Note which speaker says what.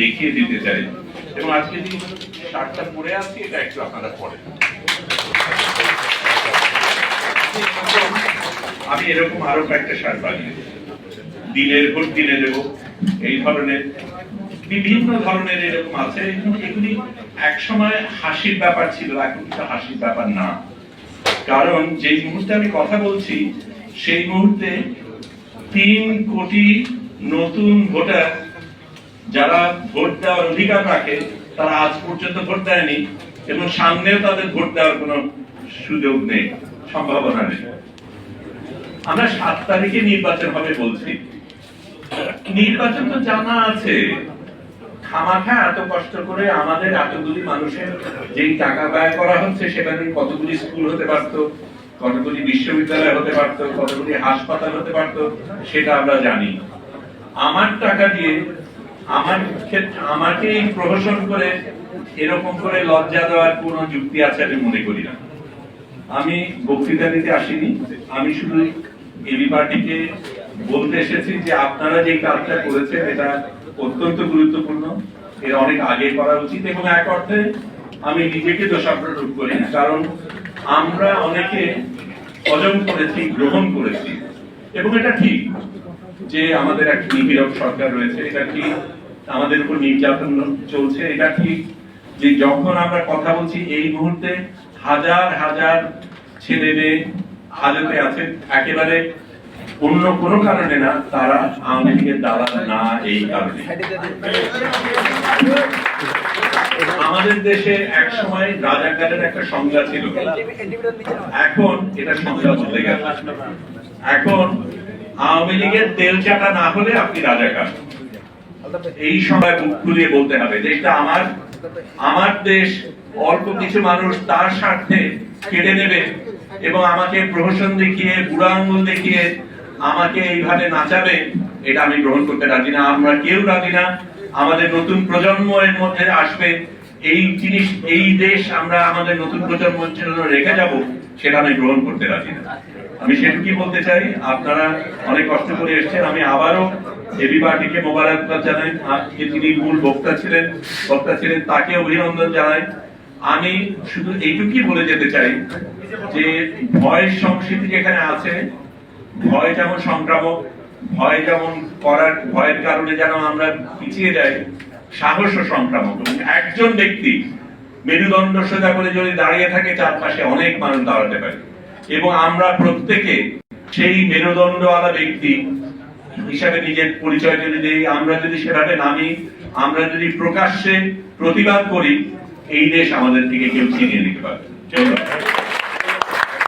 Speaker 1: দেখিয়ে দিতে চাই। এবং আজকে যে শার্টটা পরে আছি, এটা একটু আপনারা পড়েন আমি এরকম আরও কয়েকটা শার্ট বানিয়েছি দিনের ভোট দিনে দেব। এই ধরনের, বিভিন্ন ধরনের এরকম আছে। এগুলি- একসময় হাসির ব্যাপার ছিল, এখন কিন্তু হাসির ব্যাপার না। কারণ যেই মুহূর্তে আমি কথা বলছি, সেই মুহূর্তে তিন কোটি নতুন ভোটার যারা ভোট দেওয়ার অধিকার রাখে, তারা আজ পর্যন্ত ভোট দেয়নি এবং সামনেও তাদের ভোট দেওয়ার কোনো সুযোগ নেই, সম্ভাবনা নেই। আমরা সাত তারিখে নির্বাচন হবে বলছি। নির্বাচন তো জানা আছে। খামাখা এত কষ্ট করে আমাদের এতগুলি মানুষের যেই টাকা ব্যয় করা হচ্ছে, সেখানে কতগুলি স্কুল হতে পারতো, কতগুলি বিশ্ববিদ্যালয় হতে পারতো, কতগুলি হাসপাতাল হতে পারতো, সেটা আমরা জানি। আমার টাকা দিয়ে আমার ক্ষেত্রে আমাকে প্রহসন করে এরকম করে লজ্জা দেওয়ার কোনো যুক্তি আছে আমি মনে করি না। আমি বক্তৃতা দিতে আসিনি। আমি শুধু এবি পার্টিকে বলতে এসেছি যে আপনারা যে কাজটা করেছেন, এটা অত্যন্ত গুরুত্বপূর্ণ। এটা অনেক আগে করা উচিত এবং এক অর্থে আমি নিজেকে দোষারোপ করি কারণ আমরা অনেকে হজম করেছি, গ্রহণ করেছি এবং এটা ঠিক। যে আমাদের একটা নিপীড়ক সরকার রয়েছে, এটা ঠিক আমাদের উপর নির্যাতন চলছে? এটা ঠিক যে যখন আমরা কথা বলছি এই মুহূর্তে হাজার হাজার ছেলে মেয়ে হাজতে আছে, একেবারে অন্য কোনো কারণে না, তারা আওয়ামী লীগের দালাল না এই কারণে। আমাদের দেশে এক সময় রাজাকারের একটা সংজ্ঞা ছিল। এখন এটা সংজ্ঞা বদলে গেছে। এখন আওয়ামী লীগের তেল চাটা না হলে আপনি রাজাকার এই সময় মুখ খুলিয়ে বলতে হবে এটা আমার আমার দেশ, অল্প কিছু মানুষ তার স্বার্থে কেড়ে নেবে এবং আমাকে প্রহসন দেখিয়ে, বুড়া আঙ্গুল দেখিয়ে আমাকে এইভাবে নাচাবে, এটা আমি গ্রহণ করতে রাজি না। আমরা কেউ রাজি না। আমাদের নতুন প্রজন্ম এর মধ্যে আসবে। এই জিনিস, এই দেশ আমরা আমাদের নতুন প্রজন্মের জন্য রেখে যাব, সেটা আমি গ্রহণ করতে রাজি না। আমি সেটুকুই বলতে চাই, আপনারা অনেক কষ্ট করে এসেছেন। আমি আবারও এবি পার্টিকে মোবারকবাদ জানাই। যিনি মূল বক্তা ছিলেন বক্তা ছিলেন, তাকে অভিনন্দন জানাই। আমি শুধু এইটুকুই বলে যেতে চাই যে, ভয় সংস্কৃতি যেখানে আছে, ভয় যেমন সংক্রামক, ভয় যেমন করার, ভয়ের কারণে যেন আমরা পিছিয়ে যাই সাহস ও সংক্রামক এবং একজন ব্যক্তি মেরুদণ্ড সোজা করে যদি দাঁড়িয়ে থাকে, চারপাশে অনেক মানুষ দাঁড়াতে পারে এবং আমরা প্রত্যেকে সেই মেরুদণ্ডওয়ালা ব্যক্তি হিসাবে নিজের পরিচয় যদি দিই, আমরা যদি সেভাবে নামি, আমরা যদি প্রকাশ্যে প্রতিবাদ করি, এই দেশ আমাদের থেকে কেউ ছিনিয়ে নিতে পারবে।